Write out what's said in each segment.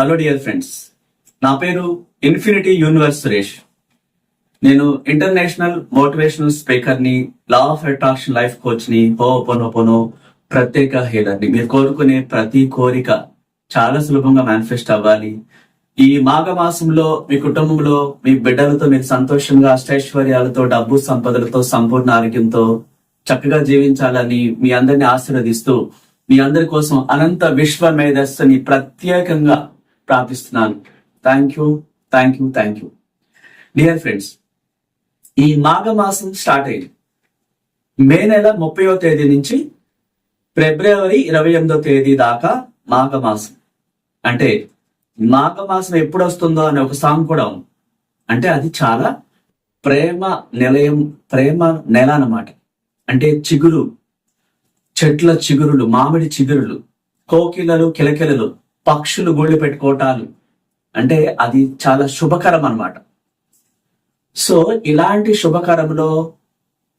Hello dear friends నా పేరు infinity universe Suresh. నేను ఇంటర్నేషనల్ మోటివేషనల్ స్పీకర్ని లా ఆఫ్ అట్రాక్షన్ లైఫ్ కోచ్ని హోపోనోపోనో ప్రత్యేక హీలర్ని. మీరు కోరుకునే ప్రతి కోరిక చాలా సులభంగా మేనిఫెస్ట్ అవ్వాలి. ఈ మాఘ మాసంలో మీ కుటుంబంలో మీ బిడ్డలతో మీరు సంతోషంగా అష్టైశ్వర్యాలతో డబ్బు సంపదలతో సంపూర్ణ ఆరోగ్యంతో చక్కగా జీవించాలని మీ అందరిని ఆశీర్వదిస్తూ మీ అందరి కోసం అనంత విశ్వ మేధస్సుని ప్రత్యేకంగా ప్రార్థిస్తున్నాను. Thank you thank you thank you dear friends ఈ మాఘ మాసం స్టార్ట్ అయింది. మే నెల ముప్పయో తేదీ నుంచి ఫిబ్రవరి ఇరవై ఎనిమిదో తేదీ దాకా మాఘమాసం. అంటే మాఘ మాసం ఎప్పుడు వస్తుందో అనే ఒక సాంగ్ కూడా ఉంది. అంటే అది చాలా ప్రేమ నిలయం ప్రేమ నెల అన్నమాట. అంటే చిగురు చెట్ల చిగురులు మామిడి చిగురులు కోకిలలు కిలకిలలు. పక్షులు గుళ్ళు పెట్టుకోవటాలు. అంటే అది చాలా శుభకరం అన్నమాట. సో ఇలాంటి శుభకరంలో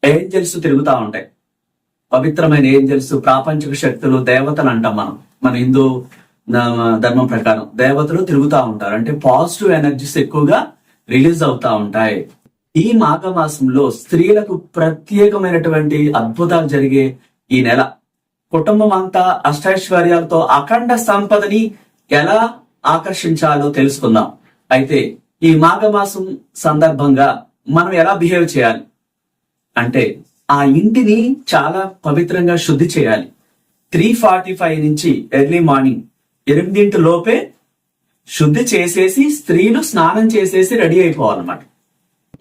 ఏంజల్స్ తిరుగుతూ ఉంటాయి. పవిత్రమైన ఏంజల్స్ ప్రాపంచిక శక్తులు దేవతలు అంటాం మనం. మన హిందూ ధర్మం ప్రకారం దేవతలు తిరుగుతూ ఉంటారు. అంటే పాజిటివ్ ఎనర్జీస్ ఎక్కువగా రిలీజ్ అవుతా ఉంటాయి. ఈ మాఘ మాసంలో స్త్రీలకు ప్రత్యేకమైనటువంటి అద్భుతాలు జరిగే ఈ నెల. కుటుంబం అంతా అష్టైశ్వర్యాలతో అఖండ సంపదని ఎలా ఆకర్షించాలో తెలుసుకుందాం. అయితే ఈ మాఘమాసం సందర్భంగా మనం ఎలా బిహేవ్ చేయాలి? అంటే ఆ ఇంటిని చాలా పవిత్రంగా శుద్ధి చేయాలి. త్రీ ఫార్టీ ఫైవ్ నుంచి ఎర్లీ మార్నింగ్ ఎనిమిదింటి లోపే శుద్ధి చేసేసి స్త్రీలు స్నానం చేసేసి రెడీ అయిపోవాలన్నమాట.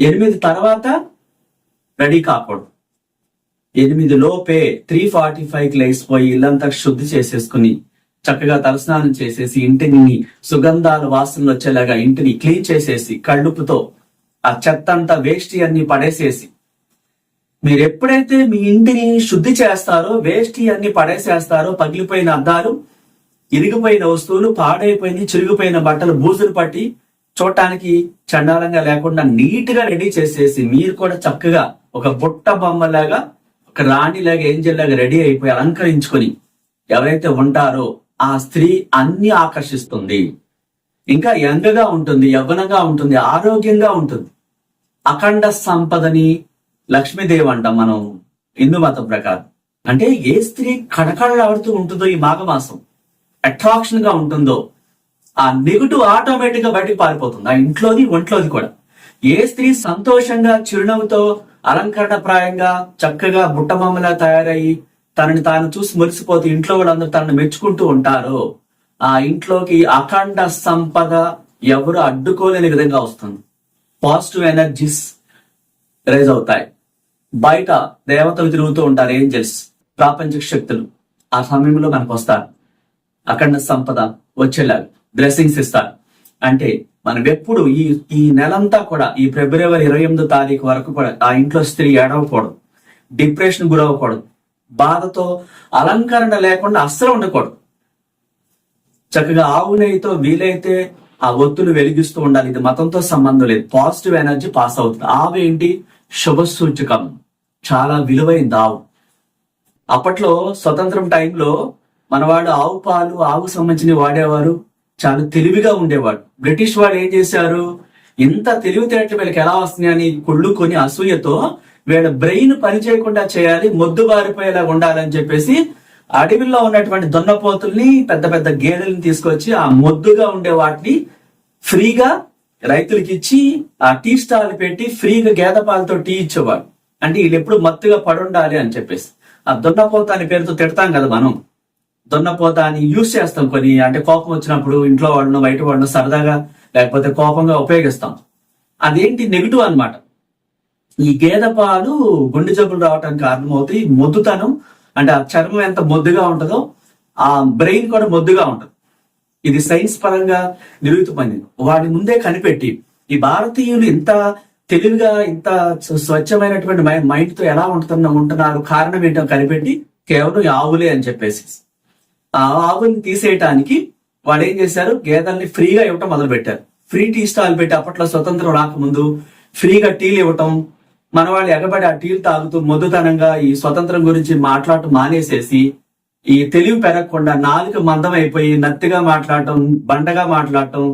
ఎనిమిది తర్వాత రెడీ కాకూడదు. ఎనిమిది లోపే త్రీ ఫార్టీ ఫైవ్ లేచిపోయి ఇల్లంతా శుద్ధి చేసేసుకుని చక్కగా తలస్నానం చేసేసి ఇంటిని సుగంధాల వాసనలు వచ్చేలాగా ఇంటిని క్లీన్ చేసేసి కళ్ళుపుతో ఆ చెత్త అంతా వేస్ట్ అన్ని పడేసేసి. మీరు ఎప్పుడైతే మీ ఇంటిని శుద్ధి చేస్తారో వేస్ట్ అన్ని పడేసేస్తారో పగిలిపోయిన అద్దాలు ఇరిగిపోయిన వస్తువులు పాడైపోయిన చిరిగిపోయిన బట్టలు బూజులు పట్టి చూడటానికి చండాలంగా లేకుండా నీట్గా రెడీ చేసేసి మీరు కూడా చక్కగా ఒక బుట్ట బొమ్మలాగా రాణిలాగా ఏంజల్ లాగా రెడీ అయిపోయి అలంకరించుకొని ఎవరైతే ఉంటారో ఆ స్త్రీ అన్ని ఆకర్షిస్తుంది. ఇంకా యంగ్ ఉంటుంది యవ్వనంగా ఉంటుంది ఆరోగ్యంగా ఉంటుంది. అఖండ సంపదని లక్ష్మీదేవి అంటాం మనం హిందూ మతం ప్రకారం. అంటే ఏ స్త్రీ కడకడలాడుతూ ఉంటుందో ఈ మాఘమాసం అట్రాక్షన్గా ఉంటుందో ఆ నెగిటివ్ ఆటోమేటిక్గా బయటకు పారిపోతుంది ఆ ఇంట్లోది ఒంట్లోది కూడా. ఏ స్త్రీ సంతోషంగా చిరునవ్వుతో అలంకరణ ప్రాయంగా చక్కగా బుట్టబొమ్మలా తయారయ్యి తనని తాను చూసి మురిసిపోతూ ఇంట్లో వాళ్ళందరూ తనను మెచ్చుకుంటూ ఉంటారో. ఆ ఇంట్లోకి అఖండ సంపద ఎవరు అడ్డుకోలేని విధంగా వస్తుంది. పాజిటివ్ ఎనర్జీస్ రైజ్ అవుతాయి. బయట దేవతలు తిరుగుతూ ఉంటారు ఏంజల్స్ ప్రాపంచిక శక్తులు. ఆ సమయంలో మనకు వస్తారు అఖండ సంపద వచ్చేలాగా బ్లెస్సింగ్స్ ఇస్తారు. అంటే మనం ఎప్పుడు ఈ ఈ నెలంతా కూడా ఈ ఫిబ్రవరి ఇరవై ఎనిమిదో తారీఖు వరకు కూడా ఆ ఇంట్లో స్త్రీ ఏడవకూడదు. డిప్రెషన్ గురవకూడదు బాధతో అలంకరణ లేకుండా అస్సలు ఉండకూడదు. చక్కగా ఆవు నెయ్యితో వీలైతే ఆ ఒత్తులు వెలిగిస్తూ ఉండాలి. ఇది మతంతో సంబంధం లేదు. పాజిటివ్ ఎనర్జీ పాస్ అవుతుంది. ఆవు ఏంటి? శుభ సూచకం చాలా విలువైంది ఆవు. అప్పట్లో స్వతంత్రం టైంలో మనవాడు ఆవు పాలు ఆవు సంబంధించినవి వాడేవారు. చాలా తెలివిగా ఉండేవాడు. బ్రిటిష్ వాళ్ళు ఏం చేశారు? ఇంత తెలివితేటలు వీళ్ళకి ఎలా వస్తున్నాయని కుళ్ళుకొని అసూయతో వీళ్ళ బ్రెయిన్ పనిచేయకుండా చేయాలి మొద్దు బారిపోయేలా ఉండాలని చెప్పేసి అడవిలో ఉన్నటువంటి దున్నపోతుల్ని పెద్ద పెద్ద గేదెల్ని తీసుకొచ్చి ఆ మొద్దుగా ఉండే వాటిని ఫ్రీగా రైతులకి ఇచ్చి ఆ టీ స్టాల్ పెట్టి ఫ్రీగా గేదె పాలతో టీ ఇచ్చేవాడు. అంటే వీళ్ళు ఎప్పుడు మత్తుగా పడుండాలి అని చెప్పేసి. ఆ దున్నపోత అనే పేరుతో తిడతాం కదా మనం. దున్నపోత అని యూజ్ చేస్తాం కొన్ని. అంటే కోపం వచ్చినప్పుడు ఇంట్లో వాళ్ళను బయట వాళ్ళను సరదాగా లేకపోతే కోపంగా ఉపయోగిస్తాం. అదేంటి నెగిటివ్ అన్నమాట? ఈ గేదె పాలు గుండె జబ్బులు రావడానికి కారణమవుతాయి. మొద్దుతనం అంటే ఆ చర్మం ఎంత మొద్దుగా ఉంటుందో ఆ బ్రెయిన్ కూడా మొద్దుగా ఉంటుంది. ఇది సైన్స్ పరంగా నిరూపితమైంది వాటి ముందే కనిపెట్టి ఈ భారతీయులు ఇంత తెలివిగా ఇంత స్వచ్ఛమైనటువంటి మైండ్తో ఎలా ఉంటున్న ఉంటున్నారు కారణం ఏంటో కనిపెట్టి కేవలం ఆవులే అని చెప్పేసి. ఆ ఆవుల్ని తీసేయటానికి వాళ్ళు ఏం చేశారు? గేదెల్ని ఫ్రీగా ఇవ్వటం మొదలు పెట్టారు ఫ్రీ టీ స్టాల్ పెట్టి అప్పట్లో స్వతంత్రం రాకముందు ఫ్రీగా టీలు ఇవ్వటం మన వాళ్ళు ఎగబడి ఆ టీలు తాగుతూ మొద్దుతనంగా ఈ స్వతంత్రం గురించి మాట్లాడటం మానేసేసి ఈ తెలివి పెరగకుండా నాలుక మందం అయిపోయి నత్తిగా మాట్లాడటం బండగా మాట్లాడటం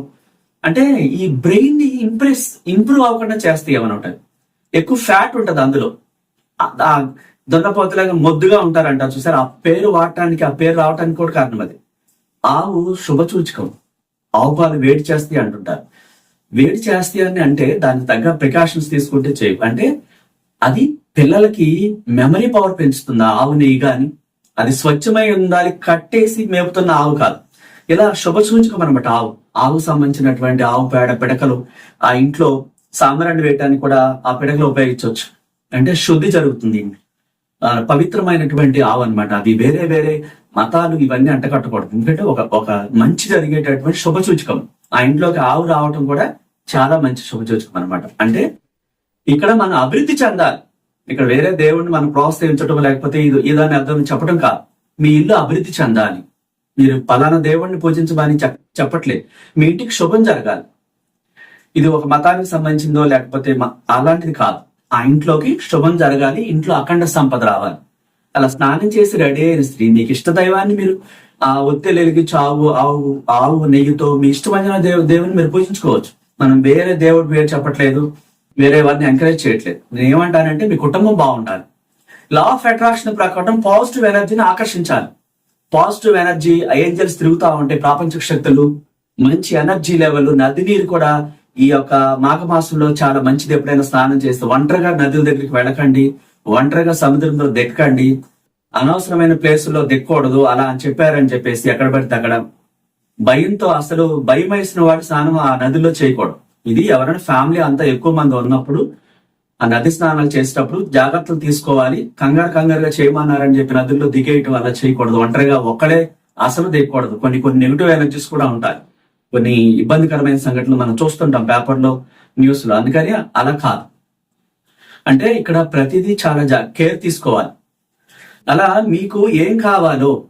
అంటే ఈ బ్రెయిన్ని ఇంప్రెస్ ఇంప్రూవ్ అవ్వకుండా చేస్తాయి ఏమన్నా ఎక్కువ ఫ్యాట్ ఉంటది అందులో. దొండపోతలాగా మొద్దుగా ఉంటారంట. చూసారు? ఆ పేరు వాడటానికి ఆ పేరు రావటానికి కూడా కారణం అది. ఆవు శుభసూచకం ఆవు పాలు వేడి చేస్తాయి అంటుంటారు. వేడి చేస్తాయి అని అంటే దానికి తగ్గ ప్రికాషన్స్ తీసుకుంటే చేయు. అంటే అది పిల్లలకి మెమరీ పవర్ పెంచుతుంది? ఆ ఆవు నెయ్యి కానీ అది స్వచ్ఛమై ఉండాలి కట్టేసి మేపుతున్న ఆవు కాదు. ఇలా శుభసూచకం అనమాట ఆవు. ఆవుకు సంబంధించినటువంటి ఆవు పేడ పిడకలు ఆ ఇంట్లో సామరాన్ని వేయటానికి కూడా ఆ పిడకలు ఉపయోగించవచ్చు. అంటే శుద్ధి జరుగుతుంది. పవిత్రమైనటువంటి ఆవు అనమాట అది వేరే వేరే మతాలు ఇవన్నీ అంటకట్టకూడదు ఎందుకంటే ఒక ఒక మంచి జరిగేటటువంటి శుభ సూచకం ఆ ఇంట్లోకి ఆవు రావటం కూడా చాలా మంచి శుభ సూచకం అనమాట అంటే ఇక్కడ మనం అభివృద్ధి చెందాలి. ఇక్కడ వేరే దేవుణ్ణి మనం ప్రోత్సహించడం లేకపోతే ఇది ఇదని అర్థం చెప్పడం కాదు. మీ ఇల్లు అభివృద్ధి చెందాలి. మీరు పలానా దేవుణ్ణి పూజించమని చెప్పట్లేదు మీ ఇంటికి శుభం జరగాలి. ఇది ఒక మతానికి సంబంధించిందో లేకపోతే మ- అలాంటిది కాదు. ఆ ఇంట్లోకి శుభం జరగాలి ఇంట్లో అఖండ సంపద రావాలి. అలా స్నానం చేసి రెడీ అయిన స్త్రీ మీకు ఇష్ట దైవాన్ని మీరు ఆ ఒత్తిడి చావు ఆవు ఆవు ఆవు నెయ్యితో మీ ఇష్టమైన దేవు దేవుని మీరు పూజించుకోవచ్చు. మనం వేరే దేవుడు పేరు చెప్పట్లేదు వేరే వారిని ఎంకరేజ్ చేయట్లేదు. నేను ఏమంటానంటే మీ కుటుంబం బాగుండాలి. లా ఆఫ్ అట్రాక్షన్ ప్రకారం పాజిటివ్ ఎనర్జీని ఆకర్షించాలి. పాజిటివ్ ఎనర్జీ ఏంజల్స్ తిరుగుతూ ఉంటాయి ప్రాపంచిక శక్తులు మంచి ఎనర్జీ లెవెల్ నది నీరు కూడా ఈ యొక్క మాఘమాసంలో చాలా మంచిది ఎప్పుడైనా స్నానం చేస్తే ఒంటరిగా నదుల దగ్గరికి వెళ్ళకండి ఒంటరిగా సముద్రంలో దెక్కండి అనవసరమైన ప్లేసుల్లో దిక్కకూడదు అలా అని చెప్పారని చెప్పేసి ఎక్కడ పడితే అక్కడ భయంతో అసలు భయం వేసిన వాడు స్నానం ఆ నదిలో చేయకూడదు. ఇది ఎవరైనా ఫ్యామిలీ అంతా ఎక్కువ మంది ఉన్నప్పుడు ఆ నది స్నానాలు చేసేటప్పుడు జాగ్రత్తలు తీసుకోవాలి. కంగారు కంగారుగా చేయమన్నారని చెప్పి నదుల్లో దిగేయటం అలా చేయకూడదు. ఒంటరిగా ఒక్కడే అసలు దిగకూడదు కొన్ని కొన్ని నెగిటివ్ ఎనర్జీస్ కూడా ఉంటాయి. కొన్ని ఇబ్బందికరమైన సంఘటనలు మనం చూస్తుంటాం పేపర్లో న్యూస్లో. అందుకని అలా కాదు. అంటే ఇక్కడ ప్రతిదీ చాలా జా- కేర్ తీసుకోవాలి. అలా మీకు ఏం కావాలో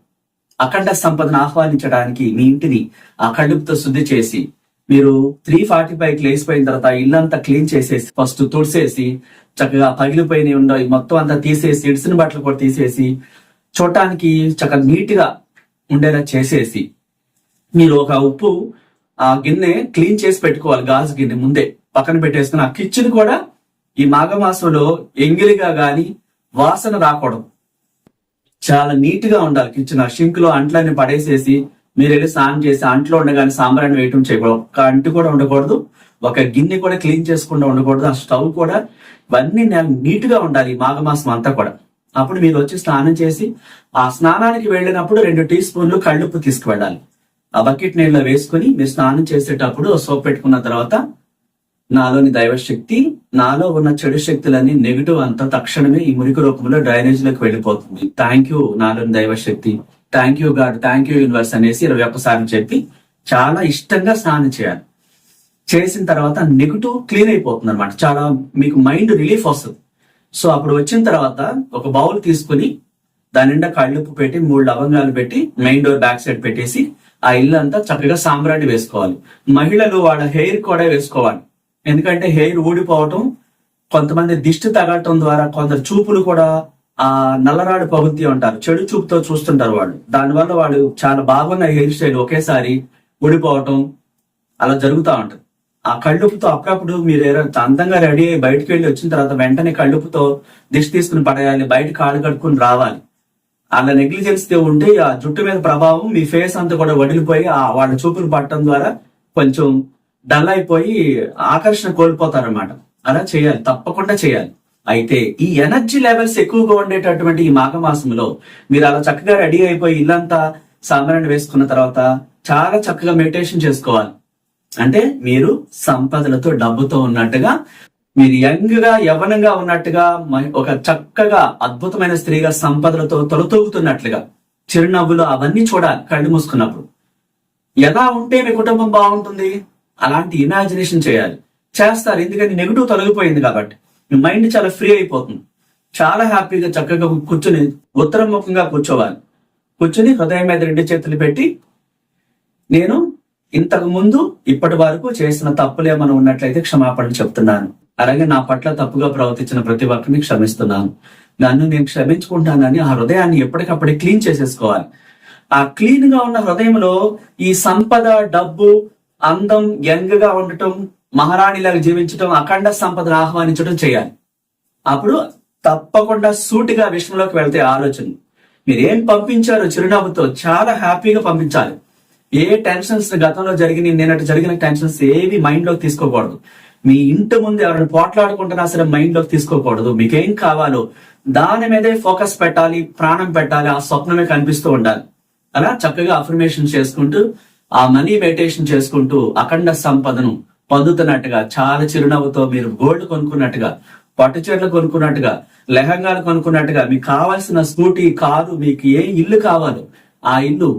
అఖండ సంపదను ఆహ్వానించడానికి మీ ఇంటిని ఆ శుద్ధి చేసి మీరు త్రీ ఫార్టీ ఫైవ్ లేసిపోయిన తర్వాత ఇల్లంతా క్లీన్ చేసేసి ఫస్ట్ తుడిసేసి చక్కగా పగిలిపోయిన ఉండవు. మొత్తం అంతా తీసేసి ఇడిసిన బట్టలు కూడా తీసేసి చూడటానికి చక్కగా నీట్గా ఉండేలా చేసేసి మీరు ఒక ఉప్పు ఆ గిన్నె క్లీన్ చేసి పెట్టుకోవాలి గాజు గిన్నె ముందే. పక్కన పెట్టేసుకుని ఆ కిచెన్ కూడా ఈ మాఘమాసంలో ఎంగిలిగా గాని వాసన రాకూడదు. చాలా నీట్గా ఉండాలి కిచెన్ ఆ షింక్లో అంట్లన్నీ పడేసేసి మీరు వెళ్ళి స్నానం చేసి అంట్లో ఉండగానే సాంబ్రాన్ని వేయటం చేయకూడదు. ఒక అంటు కూడా ఉండకూడదు. ఒక గిన్నె కూడా క్లీన్ చేసుకుండా ఉండకూడదు. ఆ స్టవ్ కూడా ఇవన్నీ నీట్గా ఉండాలి ఈ మాఘమాసం అంతా కూడా. అప్పుడు మీరు వచ్చి స్నానం చేసి ఆ స్నానానికి వెళ్ళినప్పుడు రెండు టీ స్పూన్లు కళ్ళుప్పు తీసుకువెళ్ళాలి. ఆ బకెట్ నీళ్ళలో వేసుకుని మీరు స్నానం చేసేటప్పుడు సోప్ పెట్టుకున్న తర్వాత నాలోని దైవశక్తి నాలో ఉన్న చెడు శక్తులన్నీ నెగిటివ్ అంతా తక్షణమే ఈ మురికి రూపంలో డ్రైనేజ్లోకి వెళ్ళిపోతుంది. థ్యాంక్ యూ నాలోని దైవశక్తి. Thank you God thank you universe అనేసి ఇరవై ఒక్కసారి చెప్పి చాలా ఇష్టంగా స్నానం చేయాలి. చేసిన తర్వాత నెగిటివ్ క్లీన్ అయిపోతుంది అనమాట చాలా మీకు మైండ్ రిలీఫ్ వస్తుంది. సో అప్పుడు వచ్చిన తర్వాత ఒక బౌల్ తీసుకుని దాని నిండా కళ్ళుప్పు పెట్టి మూడు లవంగాలు పెట్టి మెయిన్ డోర్ బ్యాక్ సైడ్ పెట్టేసి ఆ ఇల్లు అంతా చక్కగా సాంబ్రాణి వేసుకోవాలి. మహిళలు వాళ్ళ హెయిర్ కూడా వేసుకోవాలి. ఎందుకంటే హెయిర్ ఊడిపోవటం కొంతమంది దిష్టి తగలటం ద్వారా కొందరు చూపులు కూడా ఆ నల్లరాడు పగుతి ఉంటారు. చెడు చూపుతో చూస్తుంటారు వాళ్ళు. దానివల్ల వాళ్ళు చాలా బాగున్న హెయిర్ స్టైల్ ఒకేసారి ఊడిపోవటం అలా జరుగుతూ ఉంటుంది. ఆ కళ్ళుపుతో అప్పుడప్పుడు మీరు ఏదో అందంగా రెడీ అయ్యి బయటకు వెళ్ళి వచ్చిన తర్వాత వెంటనే కళ్ళుపుతో దిష్టి తీసుకుని పడేయాలి బయట కాళ్ళు కడుక్కుని రావాలి. అలా నెగ్లిజెన్స్ ఉంటే ఆ జుట్టు మీద ప్రభావం మీ ఫేస్ అంతా కూడా వడిలిపోయి ఆ వాళ్ళ చూపులు పట్టడం ద్వారా కొంచెం డల్ అయిపోయి ఆకర్షణ కోల్పోతారనమాట అలా చేయాలి తప్పకుండా చేయాలి. అయితే ఈ ఎనర్జీ లెవెల్స్ ఎక్కువగా ఉండేటటువంటి ఈ మాఘమాసంలో మీరు అలా చక్కగా రెడీ అయిపోయి ఇల్లంతా సాంబ్రాన్ని వేసుకున్న తర్వాత చాలా చక్కగా మెడిటేషన్ చేసుకోవాలి. అంటే మీరు సంపదలతో డబ్బుతో ఉన్నట్టుగా మీరు యంగ్గా యవనంగా ఉన్నట్టుగా మ- ఒక చక్కగా అద్భుతమైన స్త్రీగా సంపదలతో తొలతూగుతున్నట్లుగా చిరునవ్వులు అవన్నీ చూడాలి కళ్ళు మూసుకున్నప్పుడు. ఎలా ఉంటే మీ కుటుంబం బాగుంటుంది? అలాంటి ఇమాజినేషన్ చేయాలి. చేస్తారు ఎందుకంటే నెగిటివ్ తొలగిపోయింది కాబట్టి. మీ మైండ్ చాలా ఫ్రీ అయిపోతుంది. చాలా హ్యాపీగా చక్కగా కూర్చుని ఉత్తరముఖంగా కూర్చోవాలి. కూర్చుని హృదయం మీద రెండు చేతులు పెట్టి నేను ఇంతకు ముందు ఇప్పటి వరకు చేసిన తప్పులు ఏమైనా ఉన్నట్లయితే క్షమాపణ చెప్తున్నాను. అలాగే నా పట్ల తప్పుగా ప్రవర్తించిన ప్రతి ఒక్కరిని క్షమిస్తున్నాను. నన్ను నేను క్షమించుకుంటానని ఆ హృదయాన్ని ఎప్పటికప్పుడే క్లీన్ చేసేసుకోవాలి. ఆ క్లీన్గా ఉన్న హృదయంలో ఈ సంపద డబ్బు అందం యంగ్గా ఉండటం మహారాణిలాగా జీవించటం అఖండ సంపదను ఆహ్వానించడం చేయాలి. అప్పుడు తప్పకుండా సూటిగా విషయంలోకి వెళ్తే ఆలోచన. మీరేం ఏం పంపించారో చిరునవ్వుతో చాలా హ్యాపీగా పంపించాలి. ఏ టెన్షన్స్ గతంలో జరిగిన నిన్నటి జరిగిన టెన్షన్స్ ఏవి మైండ్లోకి తీసుకోకూడదు. మీ ఇంటి ముందు ఎవరైనా పోట్లాడుకుంటున్నా సరే మైండ్లోకి తీసుకోకూడదు. మీకేం కావాలో దాని మీదే ఫోకస్ పెట్టాలి ప్రాణం పెట్టాలి ఆ స్వప్నమే కనిపిస్తూ ఉండాలి. అలా చక్కగా అఫర్మేషన్ చేసుకుంటూ ఆ మనీ మెడిటేషన్ చేసుకుంటూ అఖండ సంపదను పొందుతున్నట్టుగా చాలా చిరునవ్వుతో మీరు గోల్డ్ కొనుక్కున్నట్టుగా పట్టు చీరలు కొనుక్కున్నట్టుగా లెహంగాలు కొనుక్కున్నట్టుగా మీకు కావాల్సిన స్కూటీ కారు మీకు ఏ ఇల్లు కావాలో ఆ ఇల్లు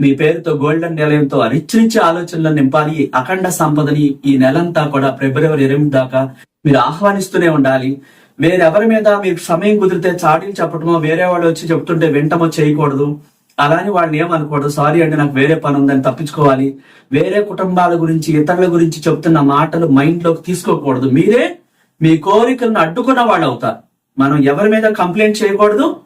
మీ పేరుతో గోల్డెన్ నిలయంతో రిచ్ ఆలోచనలు నింపాలి. అఖండ సంపదని ఈ నెలంతా కూడా ఫిబ్రవరి ఎనిమిది దాకా మీరు ఆహ్వానిస్తూనే ఉండాలి. వేరెవరి మీద మీకు సమయం కుదిరితే చాటీలు చెప్పటమో వేరే వాళ్ళు వచ్చి చెప్తుంటే వింటమో చేయకూడదు. అలానే వాళ్ళని ఏమనకూడదు. సారీ అండి నాకు వేరే పని ఉందని తప్పించుకోవాలి. వేరే కుటుంబాల గురించి ఇతరుల గురించి చెప్తున్న మాటలు మైండ్లోకి తీసుకోకూడదు. మీరే మీ కోరికలను అడ్డుకున్న వాళ్ళు అవుతారు మనం ఎవరి మీద కంప్లైంట్ చేయకూడదు.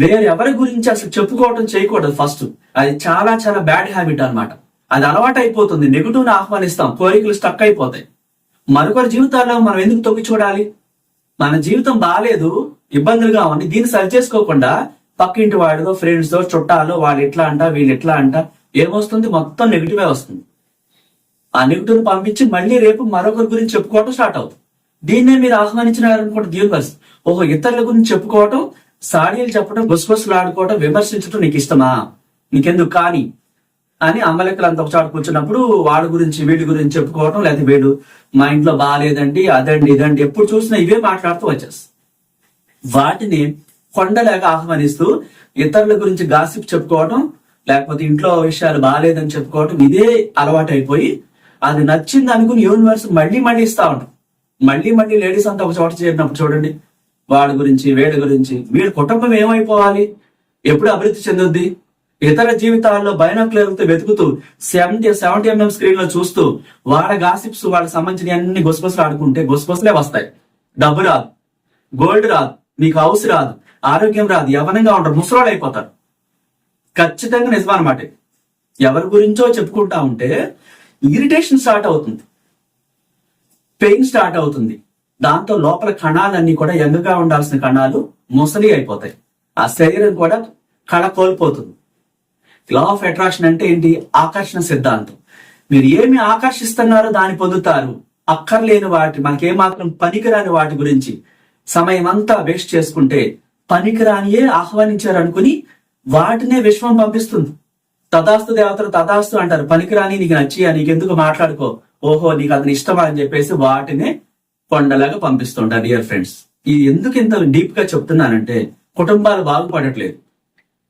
వేరే ఎవరి గురించి అసలు చెప్పుకోవడం చేయకూడదు ఫస్ట్ అది చాలా చాలా బ్యాడ్ హ్యాబిట్ అనమాట అది అలవాటు అయిపోతుంది. నెగిటివ్ని ఆహ్వానిస్తాం. కోరికలు స్టక్ అయిపోతాయి. మరొకరి జీవితాల్లో మనం ఎందుకు తొక్కి చూడాలి? మన జీవితం బాగాలేదు ఇబ్బందులుగా ఉంది. దీన్ని సరి చేసుకోకుండా పక్కింటి వాడిదో ఫ్రెండ్స్తో చుట్టాలు వాళ్ళు ఎట్లా అంట వీళ్ళు ఎట్లా అంట ఏమొస్తుంది? మొత్తం నెగిటివే వస్తుంది. ఆ నెగిటివ్ని పంపించి మళ్ళీ రేపు మరొకరి గురించి చెప్పుకోవటం స్టార్ట్ అవుతుంది. దీన్నే మీరు ఆహ్వానించినారనుకోండి యూనివర్స్ ఓహో ఇతరుల గురించి చెప్పుకోవటం సాడీలు చెప్పడం గుసగుసలు ఆడుకోవటం విమర్శించడం నీకు ఇష్టమా? నీకెందుకు కానీ? అని అమ్మలెక్కలు అంత ఒకచాటు కూర్చున్నప్పుడు వాడి గురించి వీడి గురించి చెప్పుకోవటం లేదా వీడు మా ఇంట్లో బాగాలేదండి అదండి ఇదండి ఎప్పుడు చూసినా ఇవే మాట్లాడుతూ వచ్చేస్తాయి. వాటిని కొండలేక ఆహ్వానిస్తూ ఇతరుల గురించి గాసిప్ చెప్పుకోవటం లేకపోతే ఇంట్లో విషయాలు బాగాలేదని చెప్పుకోవటం ఇదే అలవాటు అయిపోయి అది నచ్చింది అనుకుని యూనివర్స్ మళ్ళీ మళ్ళీ ఇస్తా ఉంటాం. మళ్ళీ మళ్ళీ లేడీస్ అంతా ఒక చోట చేరినప్పుడు చూడండి వాడి గురించి వేడి గురించి. వీడి కుటుంబం ఏమైపోవాలి? ఎప్పుడు అభివృద్ధి చెందుద్ది? ఇతర జీవితాల్లో బైనాక్లర్తో వెతుకుతూ సెవెంటీ సెవెంటీ ఎంఎం స్క్రీన్లో చూస్తూ వాళ్ళ గాసిప్స్ వాళ్ళకి సంబంధించిన అన్ని గుసగుసలు ఆడుకుంటే గుసగుసలే వస్తాయి. డబ్బు రాదు. గోల్డ్ రాదు. మీకు హౌస్ రాదు. ఆరోగ్యం రాదు. యవనంగా ఉంటారు. ముసలాడు అయిపోతారు. ఖచ్చితంగా నిజం అనమాట ఎవరి గురించో చెప్పుకుంటా ఉంటే ఇరిటేషన్ స్టార్ట్ అవుతుంది. పెయిన్ స్టార్ట్ అవుతుంది. దాంతో లోపల కణాలన్నీ కూడా ఎంగగా ఉండాల్సిన కణాలు ముసలి అయిపోతాయి. ఆ శరీరం కూడా కళ కోల్పోతుంది. లా ఆఫ్ అట్రాక్షన్ అంటే ఏంటి? ఆకర్షణ సిద్ధాంతం. మీరు ఏమి ఆకర్షిస్తున్నారో దాన్ని పొందుతారు. అక్కర్లేని వాటి మనకేమాత్రం పనికిరాని వాటి గురించి సమయం అంతా వేస్ట్ చేసుకుంటే పనికిరానియే ఆహ్వానించారు అనుకుని వాటినే విశ్వం పంపిస్తుంది. తదాస్తు దేవతలు తదాస్తు అంటారు. పనికిరాని నీకు నచ్చి నీకెందుకు మాట్లాడుకో? ఓహో నీకు అతని ఇష్టమా అని చెప్పేసి వాటినే కొండలాగా పంపిస్తుంటారు డియర్ ఫ్రెండ్స్ ఇది ఎందుకు ఇంత డీప్గా చెప్తున్నానంటే కుటుంబాలు బాగుపడట్లేదు.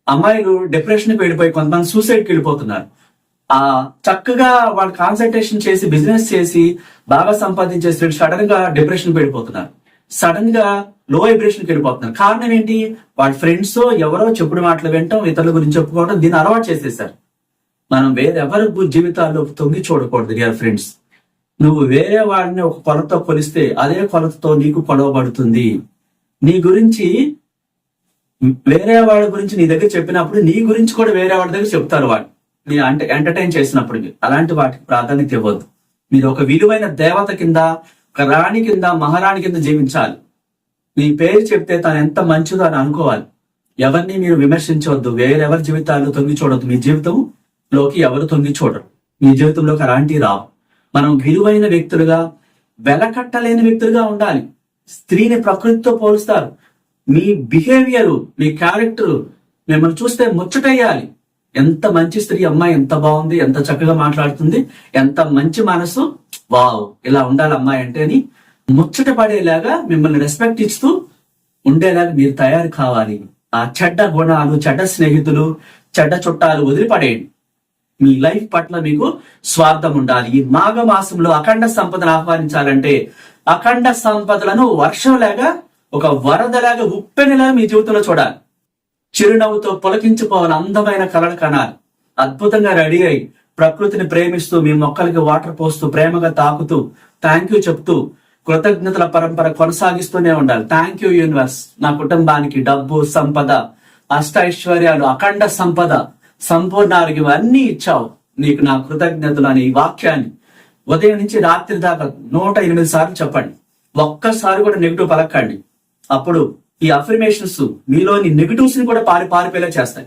అమ్మాయిలు డిప్రెషన్ వెళ్ళిపోయి కొంతమంది సూసైడ్కి వెళ్ళిపోతున్నారు. ఆ చక్కగా వాళ్ళు కాన్సన్ట్రేషన్ చేసి బిజినెస్ చేసి బాగా సంపాదించేసి సడన్గా డిప్రెషన్ వెళ్ళిపోతున్నారు. సడన్గా లో వైబ్రేషన్కి వెళ్ళిపోతున్నారు. కారణం ఏంటి? వాళ్ళ ఫ్రెండ్స్ ఎవరో చెప్పుడు మాటలు వింటాం ఇతరుల గురించి చెప్పుకోవడం దీన్ని అలవాటు చేసేసారు మనం వేరెవరి జీవితాల్లో తొంగి చూడకూడదు డియర్ ఫ్రెండ్స్ నువ్వు వేరే వాడిని ఒక కొలతో కొలిస్తే అదే కొలతతో నీకు కొలవబడుతుంది నీ గురించి వేరే వాడి గురించి నీ దగ్గర చెప్పినప్పుడు నీ గురించి కూడా వేరే వాడి దగ్గర చెప్తారు వాడు. నీ అంటే ఎంటర్టైన్ చేసినప్పుడు అలాంటి వాటికి ప్రాధాన్యత ఇవ్వద్దు. మీరు ఒక విలువైన దేవత కింద ఒక రాణి కింద మహారాణి కింద జీవించాలి. నీ పేరు చెప్తే తను ఎంత మంచిదో అని అనుకోవాలి. ఎవరిని మీరు విమర్శించవద్దు. వేరెవరి జీవితాలు తొంగి చూడొద్దు. మీ జీవితంలోకి ఎవరు తొంగి చూడరు. మీ జీవితంలోకి అలాంటివి రావు. మనం విలువైన వ్యక్తులుగా వెలకట్టలేని వ్యక్తులుగా ఉండాలి. స్త్రీని ప్రకృతితో పోలుస్తారు. మీ బిహేవియర్ మీ క్యారెక్టర్ మిమ్మల్ని చూస్తే ముచ్చటయ్యాలి ఎంత మంచి స్త్రీ అమ్మాయి ఎంత బాగుంది ఎంత చక్కగా మాట్లాడుతుంది ఎంత మంచి మనసు. వావ్ ఇలా ఉండాలి అమ్మాయి అంటే అని ముచ్చట పడేలాగా మిమ్మల్ని రెస్పెక్ట్ ఇస్తూ ఉండేలాగా మీరు తయారు కావాలి. ఆ చెడ్డ గుణాలు చెడ్డ స్నేహితులు చెడ్డ చుట్టాలు వదిలిపడేయండి. మీ లైఫ్ పట్ల మీకు స్వార్థం ఉండాలి. ఈ మాఘమాసంలో అఖండ సంపదను ఆహ్వానించాలంటే అఖండ సంపదలను వర్షంలాగా ఒక వరదలాగా ఉప్పెనలాగా మీ జీవితంలో చూడాలి. చిరునవ్వుతో పులకించిపోవాలి అందమైన కళలు కనాలి. అద్భుతంగా రెడీ అయి ప్రకృతిని ప్రేమిస్తూ మీ మొక్కలకి వాటర్ పోస్తూ ప్రేమగా తాకుతూ థ్యాంక్ యూ చెప్తూ కృతజ్ఞతల పరంపర కొనసాగిస్తూనే ఉండాలి. థ్యాంక్ యూ యూనివర్స్ నా కుటుంబానికి డబ్బు సంపద అష్ట ఐశ్వర్యాలు అఖండ సంపద సంపూర్ణ ఆరోగ్యం అన్ని ఇచ్చావు. నీకు నా కృతజ్ఞతలు అనే ఈ వాక్యాన్ని ఉదయం నుంచి రాత్రి దాకా నూట ఎనిమిది సార్లు చెప్పండి. ఒక్కసారి కూడా నెగిటివ్ పలకండి అప్పుడు ఈ అఫర్మేషన్స్ మీలోని నెగిటివ్స్ని కూడా పారి పారిపోయేలా చేస్తాయి.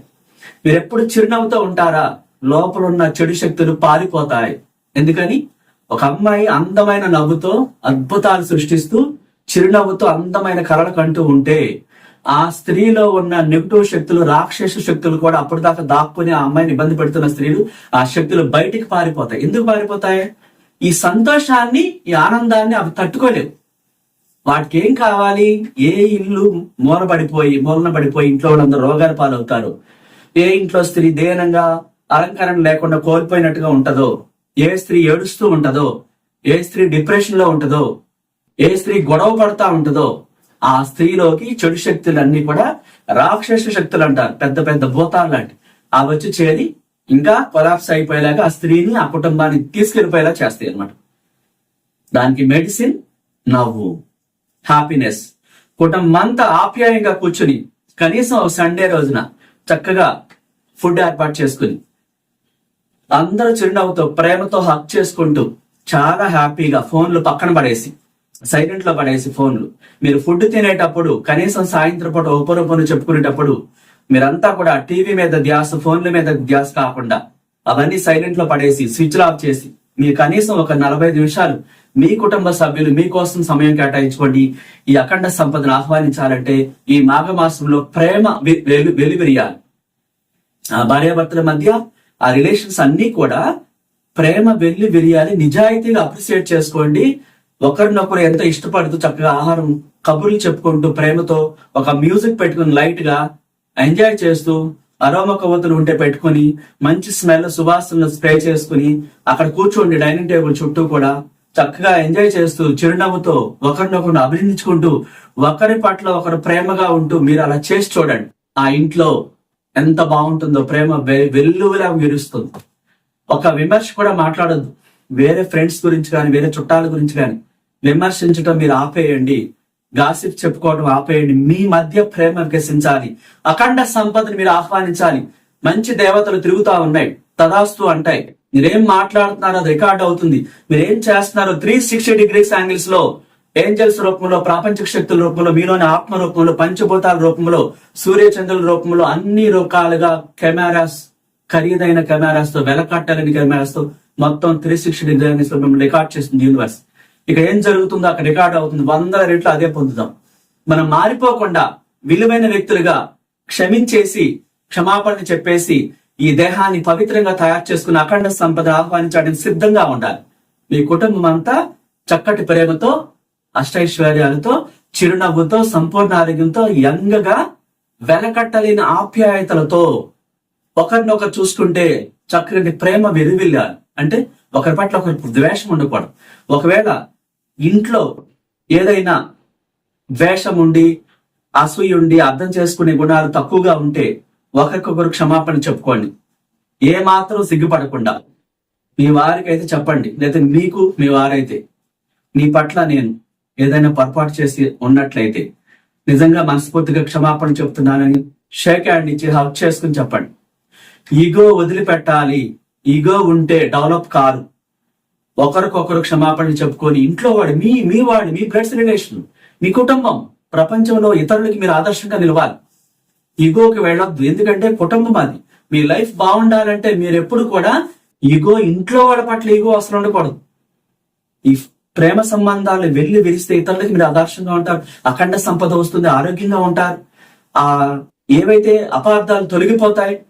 మీరు ఎప్పుడు చిరునవ్వుతో ఉంటారా? లోపల ఉన్న చెడు శక్తులు పారిపోతాయి. ఎందుకని? ఒక అమ్మాయి అందమైన నవ్వుతో అద్భుతాలు సృష్టిస్తూ చిరునవ్వుతో అందమైన కళలు కంటూ ఉంటే ఆ స్త్రీలో ఉన్న నెగిటివ్ శక్తులు రాక్షస శక్తులు కూడా అప్పుడు దాకా దాక్కుని ఆ అమ్మాయిని ఇబ్బంది పెడుతున్న స్త్రీలు ఆ శక్తులు బయటికి పారిపోతాయి. ఎందుకు పారిపోతాయి? ఈ సంతోషాన్ని ఈ ఆనందాన్ని అవి తట్టుకోలేవు. వాటికి ఏం కావాలి? ఏ ఇల్లు మూలబడిపోయి మూలన పడిపోయి ఇంట్లో ఉన్నందరూ రోగాల పాలవుతారు? ఏ ఇంట్లో స్త్రీ దేనంగా అలంకరణ లేకుండా కోల్పోయినట్టుగా ఉంటదో? ఏ స్త్రీ ఏడుస్తూ ఉంటదో? ఏ స్త్రీ డిప్రెషన్లో ఉంటదో? ఏ స్త్రీ గొడవ పడతా ఉంటదో? ఆ స్త్రీలోకి చెడు శక్తులన్నీ కూడా రాక్షస శక్తులు అంటారు పెద్ద పెద్ద భూతాలు లాంటి. ఆ వచ్చి చేరి ఇంకా కొలాప్స్ అయిపోయేలాగా ఆ స్త్రీని ఆ కుటుంబాన్ని తీసుకెళ్ళిపోయేలా చేస్తాయి అన్నమాట. దానికి మెడిసిన్ నవ్వు హ్యాపీనెస్. కుటుంబం అంతా ఆప్యాయంగా కూర్చుని కనీసం సండే రోజున చక్కగా ఫుడ్ ఏర్పాటు చేసుకుని అందరూ చిరునవ్వుతో ప్రేమతో హక్ చేసుకుంటూ చాలా హ్యాపీగా ఫోన్లు పక్కన పడేసి సైలెంట్లో పడేసి ఫోన్లు. మీరు ఫుడ్ తినేటప్పుడు కనీసం సాయంత్రం పూట ఉపరూపను చెప్పుకునేటప్పుడు మీరంతా కూడా టీవీ మీద ధ్యాస ఫోన్ల మీద ధ్యాస కాకుండా అవన్నీ సైలెంట్లో పడేసి స్విచ్ ఆఫ్ చేసి మీరు కనీసం ఒక నలభై నిమిషాలు మీ కుటుంబ సభ్యులు మీకోసం సమయం కేటాయించుకోండి. ఈ అఖండ సంపదను ఆహ్వానించాలంటే ఈ మాఘమాసంలో ప్రేమ వెలువెరియాలి. ఆ భార్యాభర్తల మధ్య ఆ రిలేషన్స్ అన్ని కూడా ప్రేమ వెళ్ళి విరియాలి. నిజాయితీగా అప్రిసియేట్ చేసుకోండి. ఒకరినొకరు ఎంత ఇష్టపడుతూ చక్కగా ఆహారం కబుర్లు చెప్పుకుంటూ ప్రేమతో ఒక మ్యూజిక్ పెట్టుకుని లైట్గా ఎంజాయ్ చేస్తూ అరోమ కవ్వతులు ఉంటే పెట్టుకుని మంచి స్మెల్ సువాసనలు స్ప్రే చేసుకుని అక్కడ కూర్చోండి డైనింగ్ టేబుల్ చుట్టూ కూడా చక్కగా ఎంజాయ్ చేస్తూ చిరునవ్వుతో ఒకరినొకరు అభినందించుకుంటూ ఒకరి పట్ల ఒకరు ప్రేమగా ఉంటూ మీరు అలా చేసి చూడండి. ఆ ఇంట్లో ఎంత బాగుంటుందో ప్రేమ వెల్లువలా విరుస్తుంది ఒక విమర్శ కూడా మాట్లాడద్దు. వేరే ఫ్రెండ్స్ గురించి కానీ వేరే చుట్టాల గురించి కానీ విమర్శించడం మీరు ఆపేయండి. గాసిప్ చెప్పుకోవడం ఆపేయండి. మీ మధ్య ప్రేమ వికసించాలి. అఖండ సంపదని మీరు ఆహ్వానించాలి. మంచి దేవతలు తిరుగుతా ఉన్నాయి. తదాస్తు అంటాయి. మీరేం మాట్లాడుతున్నారో అది రికార్డ్ అవుతుంది. మీరేం చేస్తున్నారో త్రీ సిక్స్టీ డిగ్రీస్ యాంగిల్స్లో ఏంజల్స్ రూపంలో ప్రాపంచిక శక్తుల రూపంలో మీలోని ఆత్మ రూపంలో పంచభూతాల రూపంలో సూర్య చంద్రుల రూపంలో అన్ని రకాలుగా కెమెరాస్ ఖరీదైన కెమెరాస్తో వెలకట్టలేని కెమెరాస్తో మొత్తం త్రీ సిక్స్టీ డిగ్రీస్లో మిమ్మల్ని రికార్డ్ చేస్తుంది యూనివర్స్. ఇక ఏం జరుగుతుందో అక్కడ రికార్డ్ అవుతుంది. వందల రెట్లు అదే పొందుతాం మనం మారిపోకుండా విలువైన వ్యక్తులుగా క్షమించేసి క్షమాపణ చెప్పేసి ఈ దేహాన్ని పవిత్రంగా తయారు చేసుకుని అఖండ సంపద ఆహ్వానించడానికి సిద్ధంగా ఉండాలి. మీ కుటుంబం అంతా చక్కటి ప్రేమతో అష్టైశ్వర్యాలతో చిరునవ్వుతో సంపూర్ణ ఆరోగ్యంతో యంగగా వెలకట్టలేని ఆప్యాయతలతో ఒకరినొకరు చూసుకుంటే చక్కటి ప్రేమ వెలువెళ్ళాలి అంటే ఒకరి పట్ల ఒకరి ద్వేషం ఉండకూడదు. ఒకవేళ ఇంట్లో ఏదైనా ద్వేషం ఉండి అసూయ ఉండి అర్థం చేసుకునే గుణాలు తక్కువగా ఉంటే ఒకరికొకరు క్షమాపణ చెప్పుకోండి. ఏ మాత్రం సిగ్గుపడకుండా. మీ వారికి అయితే చెప్పండి. లేదా మీకు మీ వారైతే. నీ పట్ల నేను ఏదైనా పొరపాటు చేసి ఉన్నట్లయితే నిజంగా మనస్ఫూర్తిగా క్షమాపణ చెప్తున్నానని షేక్ హ్యాండ్ ఇచ్చి హక్ చేసుకుని చెప్పండి. ఈగో వదిలిపెట్టాలి. ఈగో ఉంటే డెవలప్ కాదు ఒకరికొకరు క్షమాపణ చెప్పుకొని ఇంట్లో వాడు మీ మీ వాడు మీ బ్లడ్స్ రిలేషన్ మీ కుటుంబం ప్రపంచంలో ఇతరులకి మీరు ఆదర్శంగా నిలవాలి. ఈగోకి వెళ్ళొద్దు. ఎందుకంటే కుటుంబం అది. మీ లైఫ్ బాగుండాలంటే మీరు ఎప్పుడు కూడా ఈగో ఇంట్లో వాళ్ళ పట్ల ఈగో అవసరం ఉండకూడదు. ఈ ప్రేమ సంబంధాలు వెళ్ళి విరిస్తే ఇతరులకి మీరు ఆదర్శంగా ఉంటారు. అఖండ సంపద వస్తుంది. ఆరోగ్యంగా ఉంటారు. ఆ ఏవైతే అపార్థాలు తొలగిపోతాయి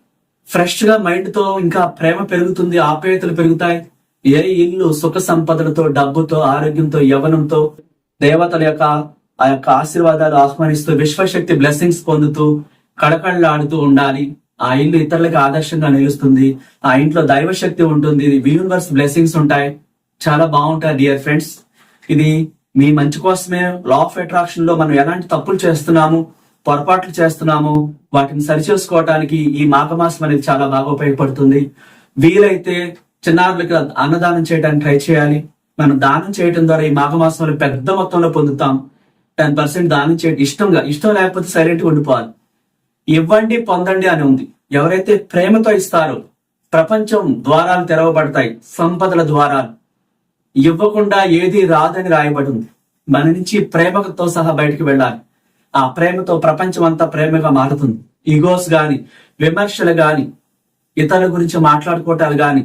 ఫ్రెష్గా మైండ్తో ఇంకా ప్రేమ పెరుగుతుంది ఆప్యాయతలు పెరుగుతాయి. ఏ ఇల్లు సుఖ సంపదలతో డబ్బుతో ఆరోగ్యంతో యవనంతో దేవతల యొక్క ఆ యొక్క ఆశీర్వాదాలు ఆహ్వానిస్తూ విశ్వశక్తి బ్లెస్సింగ్స్ పొందుతూ కడకళ్ళాడుతూ ఉండాలి. ఆ ఇల్లు ఇతరులకు ఆదర్శంగా నిలుస్తుంది. ఆ ఇంట్లో దైవశక్తి ఉంటుంది. యూనివర్స్ బ్లెస్సింగ్స్ ఉంటాయి. చాలా బాగుంటాయి డియర్ ఫ్రెండ్స్ ఇది మీ మంచి కోసమే. లా ఆఫ్ అట్రాక్షన్లో మనం ఎలాంటి తప్పులు చేస్తున్నాము? పొరపాట్లు చేస్తున్నాము వాటిని సరిచేసుకోవటానికి ఈ మాఘమాసం అనేది చాలా బాగా ఉపయోగపడుతుంది. వీలైతే చిన్నారులకు అన్నదానం చేయడానికి ట్రై చేయాలి. మనం దానం చేయడం ద్వారా ఈ మాఘమాసంలో పెద్ద మొత్తంలో పొందుతాం. టెన్ పర్సెంట్ దానం చేయడం ఇష్టంగా ఇష్టం లేకపోతే సైలెంట్ ఉండిపోవాలి. ఇవ్వండి పొందండి అని ఉంది. ఎవరైతే ప్రేమతో ఇస్తారో ప్రపంచం ద్వారాలు తెరవబడతాయి సంపదల ద్వారాలు. ఇవ్వకుండా ఏది రాదని రాయబడి ఉంది. మన నుంచి ప్రేమతో సహా బయటకు వెళ్ళాలి. ఆ ప్రేమతో ప్రపంచం అంతా ప్రేమగా మారుతుంది. ఈగోస్ గాని విమర్శలు గాని ఇతరుల గురించి మాట్లాడుకోవటాలు గాని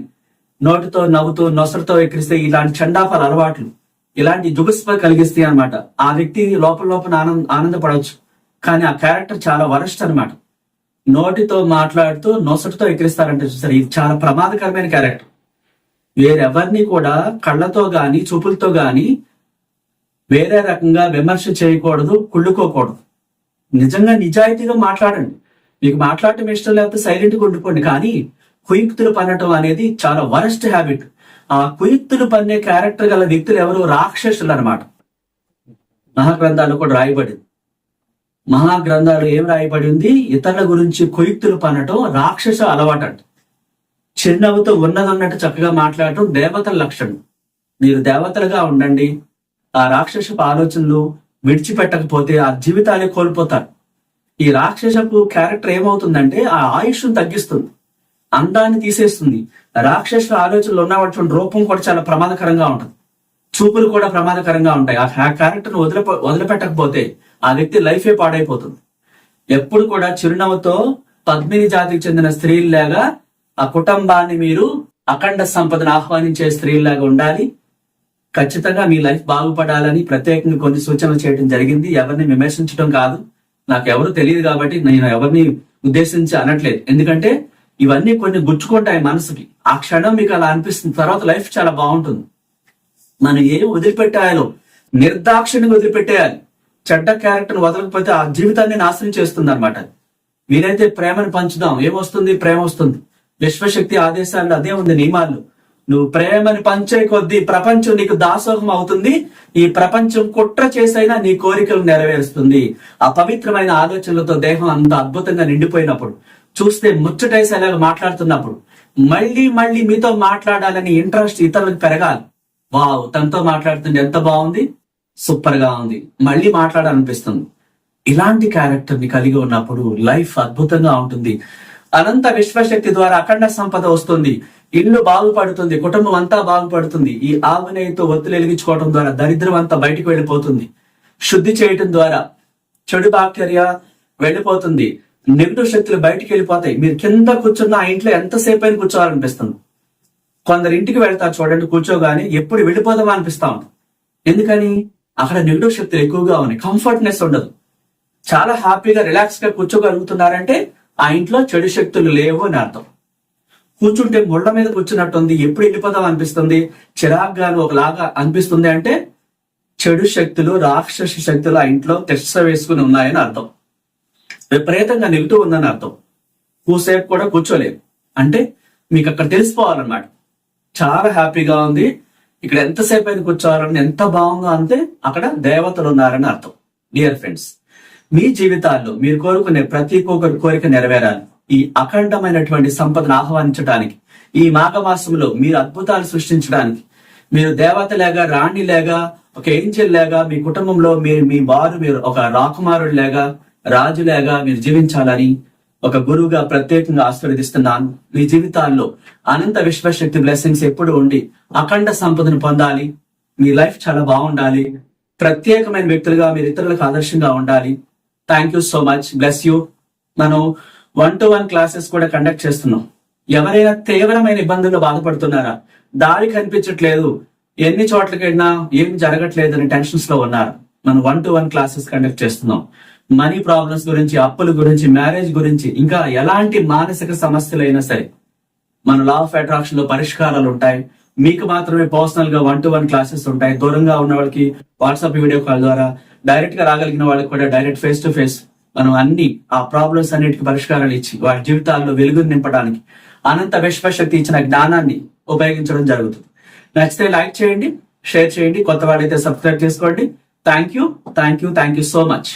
నోటితో నవ్వుతూ నొసరుతో ఎక్కిరిస్తే ఇలాంటి చండాఫల అలవాట్లు ఇలాంటి జుగుస్ప కలిగిస్తాయి అనమాట ఆ వ్యక్తి లోపల లోపల ఆనంద ఆనందపడవచ్చు. కానీ ఆ క్యారెక్టర్ చాలా వరస్ట్ అనమాట నోటితో మాట్లాడుతూ నొసటితో ఎక్కిరిస్తారంటే చూసారు ఇది చాలా ప్రమాదకరమైన క్యారెక్టర్. వేరెవరిని కూడా కళ్ళతో గాని చూపులతో గాని వేరే రకంగా విమర్శ చేయకూడదు కుళ్ళుకోకూడదు. నిజంగా నిజాయితీగా మాట్లాడండి. మీకు మాట్లాడటం ఇష్టం లేకపోతే సైలెంట్గా ఉండిపోండి. కానీ కుయుక్తులు పన్నటం అనేది చాలా వరస్ట్ హ్యాబిట్. ఆ కుయుక్తులు పన్నే క్యారెక్టర్ గల వ్యక్తులు ఎవరు రాక్షసులు అనమాట మహాగ్రంథాలు కూడా రాయబడింది. మహాగ్రంథాలు ఏం రాయబడి ఉంది? ఇతరుల గురించి కుయుక్తులు పనటం రాక్షస అలవాటు అంట. చిరునవ్వుతో ఉన్నదన్నట్టు చక్కగా మాట్లాడటం దేవతల లక్షణం. మీరు దేవతలుగా ఉండండి. ఆ రాక్షసపు ఆలోచనలు విడిచిపెట్టకపోతే ఆ జీవితాలే కోల్పోతారు. ఈ రాక్షసపు క్యారెక్టర్ ఏమవుతుందంటే ఆ ఆయుష్ను తగ్గిస్తుంది. అందాన్ని తీసేస్తుంది. రాక్షస ఆలోచనలు ఉన్నటువంటి రూపం కూడా చాలా ప్రమాదకరంగా ఉంటుంది. చూపులు కూడా ప్రమాదకరంగా ఉంటాయి. ఆ క్యారెక్టర్ను వదిలి వదిలిపెట్టకపోతే ఆ వ్యక్తి లైఫే పాడైపోతుంది. ఎప్పుడు కూడా చిరునవ్వుతో పద్మిని జాతికి చెందిన స్త్రీల్లాగా ఆ కుటుంబాన్ని మీరు అఖండ సంపదను ఆహ్వానించే స్త్రీల్లాగా ఉండాలి. ఖచ్చితంగా మీ లైఫ్ బాగుపడాలని ప్రత్యేకంగా కొన్ని సూచనలు చేయడం జరిగింది. ఎవరిని విమర్శించడం కాదు. నాకు ఎవరు తెలియదు కాబట్టి నేను ఎవరిని ఉద్దేశించి అనట్లేదు. ఎందుకంటే ఇవన్నీ కొన్ని గుచ్చుకుంటాయి మనసుకి. ఆ క్షణం మీకు అలా అనిపిస్తుంది. తర్వాత లైఫ్ చాలా బాగుంటుంది. మనం ఏం వదిలిపెట్టాలో నిర్దాక్షిణ్యంగా వదిలిపెట్టేయాలి. చెడ్డ క్యారెక్టర్ వదలకపోతే ఆ జీవితాన్ని నాశనం చేస్తుంది అనమాట వీలైతే ప్రేమను పంచుదాం. ఏమొస్తుంది? ప్రేమ వస్తుంది. విశ్వశక్తి ఆదేశాలు అదే ఉంది నియమాలు నువ్వు ప్రేమని పంచే కొద్దీ ప్రపంచం నీకు దాసోహం అవుతుంది. ఈ ప్రపంచం కుట్ర చేసైనా నీ కోరికలు నెరవేరుస్తుంది. ఆ పవిత్రమైన ఆలోచనలతో దేహం అంత అద్భుతంగా నిండిపోయినప్పుడు చూస్తే ముచ్చటేసేలాగా మాట్లాడుతున్నప్పుడు మళ్ళీ మళ్ళీ మీతో మాట్లాడాలని ఇంట్రెస్ట్ ఇతరులకు పెరగాలి. వావ్ తనతో మాట్లాడుతుంటే ఎంత బాగుంది. సూపర్గా ఉంది. మళ్ళీ మాట్లాడాలనిపిస్తుంది. ఇలాంటి క్యారెక్టర్ని కలిగి ఉన్నప్పుడు లైఫ్ అద్భుతంగా ఉంటుంది. అనంత విశ్వశక్తి ద్వారా అఖండ సంపద వస్తుంది. ఇల్లు బాగుపడుతుంది కుటుంబం అంతా బాగుపడుతుంది. ఈ ఆవునేయతో ఒత్తులు వెలిగించుకోవడం ద్వారా దరిద్రం అంతా బయటకు వెళ్ళిపోతుంది. శుద్ధి చేయటం ద్వారా చెడు బాక్టీరియా వెళ్ళిపోతుంది. నెగిటివ్ శక్తులు బయటికి వెళ్ళిపోతాయి. మీరు కింద కూర్చున్న ఆ ఇంట్లో ఎంతసేపు అయినా కూర్చోవాలనిపిస్తుంది. కొందరు ఇంటికి వెళ్తారు చూడండి కూర్చోగానే ఎప్పుడు వెళ్ళిపోదామా అనిపిస్తా ఉంటుంది. ఎందుకని? అక్కడ నెగిటివ్ శక్తులు ఎక్కువగా ఉన్నాయి. కంఫర్ట్నెస్ ఉండదు. చాలా హ్యాపీగా రిలాక్స్గా కూర్చోగలుగుతున్నారంటే ఆ ఇంట్లో చెడు శక్తులు లేవు అని అర్థం. కూర్చుంటే ముళ్ళ మీద కూర్చున్నట్టుంది ఎప్పుడు వెళ్ళిపోదాం అనిపిస్తుంది? చిరాగ్గాను ఒకలాగా అనిపిస్తుంది అంటే చెడు శక్తులు రాక్షస శక్తులు ఆ ఇంట్లో తెచ్చ వేసుకుని ఉన్నాయని అర్థం. విపరీతంగా నిలుతూ ఉందని అర్థం. కూసేపు కూడా కూర్చోలేదు అంటే మీకు అక్కడ తెలిసిపోవాలన్నమాట. చాలా హ్యాపీగా ఉంది. ఇక్కడ ఎంతసేపు అయిన కూర్చోవాలని ఎంత బాగుందో అంతే అక్కడ దేవతలు ఉన్నారని అర్థం. డియర్ ఫ్రెండ్స్ మీ జీవితాల్లో మీరు కోరుకునే ప్రతి ఒక్కరి కోరిక నెరవేరాలి. ఈ అఖండమైనటువంటి సంపదను ఆహ్వానించడానికి ఈ మాఘమాసంలో మీరు అద్భుతాలు సృష్టించడానికి మీరు దేవత లేగా రాణి లేగా ఒక ఏంజల్ లేగా మీ కుటుంబంలో మీరు మీ వారు మీరు ఒక రాకుమారుడు లేగా రాజు లేగా మీరు జీవించాలని ఒక గురువుగా ప్రత్యేకంగా ఆశీర్వదిస్తున్నాను. మీ జీవితాల్లో అనంత విశ్వశక్తి బ్లెస్సింగ్స్ ఎప్పుడు ఉండి అఖండ సంపదను పొందాలి. మీ లైఫ్ చాలా బాగుండాలి. ప్రత్యేకమైన వ్యక్తులుగా మీరు ఇతరులకు ఆదర్శంగా ఉండాలి. Thank you so much bless you మనం వన్ టు వన్ క్లాసెస్ కూడా కండక్ట్ చేస్తున్నాం. ఎవరైనా తీవ్రమైన ఇబ్బందుల్లో బాధపడుతున్నారా? దారి కనిపించట్లేదు. ఎన్ని చోట్లకైనా ఏం జరగట్లేదు అని టెన్షన్స్లో ఉన్నారు. మనం one to one classes conduct చేస్తున్నాం. మనీ ప్రాబ్లమ్స్ గురించి అప్పుల గురించి మ్యారేజ్ గురించి ఇంకా ఎలాంటి మానసిక సమస్యలైనా సరే మన లా ఆఫ్ అట్రాక్షన్లో పరిష్కారాలు ఉంటాయి. మీకు మాత్రమే పర్సనల్గా వన్ టు వన్ క్లాసెస్ ఉంటాయి. దూరంగా ఉన్న వాళ్ళకి వాట్సాప్ వీడియో కాల్ ద్వారా డైరెక్ట్గా రాగలిగిన వాళ్ళకి కూడా డైరెక్ట్ ఫేస్ టు ఫేస్ మనం అన్ని ఆ ప్రాబ్లమ్స్ అన్నిటికీ పరిష్కారాలు ఇచ్చి వారి జీవితాల్లో వెలుగు నింపడానికి అనంత విశ్వశక్తి ఇచ్చిన జ్ఞానాన్ని ఉపయోగించడం జరుగుతుంది. నచ్చితే లైక్ చేయండి షేర్ చేయండి కొత్త వాళ్ళైతే సబ్స్క్రైబ్ చేసుకోండి. Thank you thank you thank you so much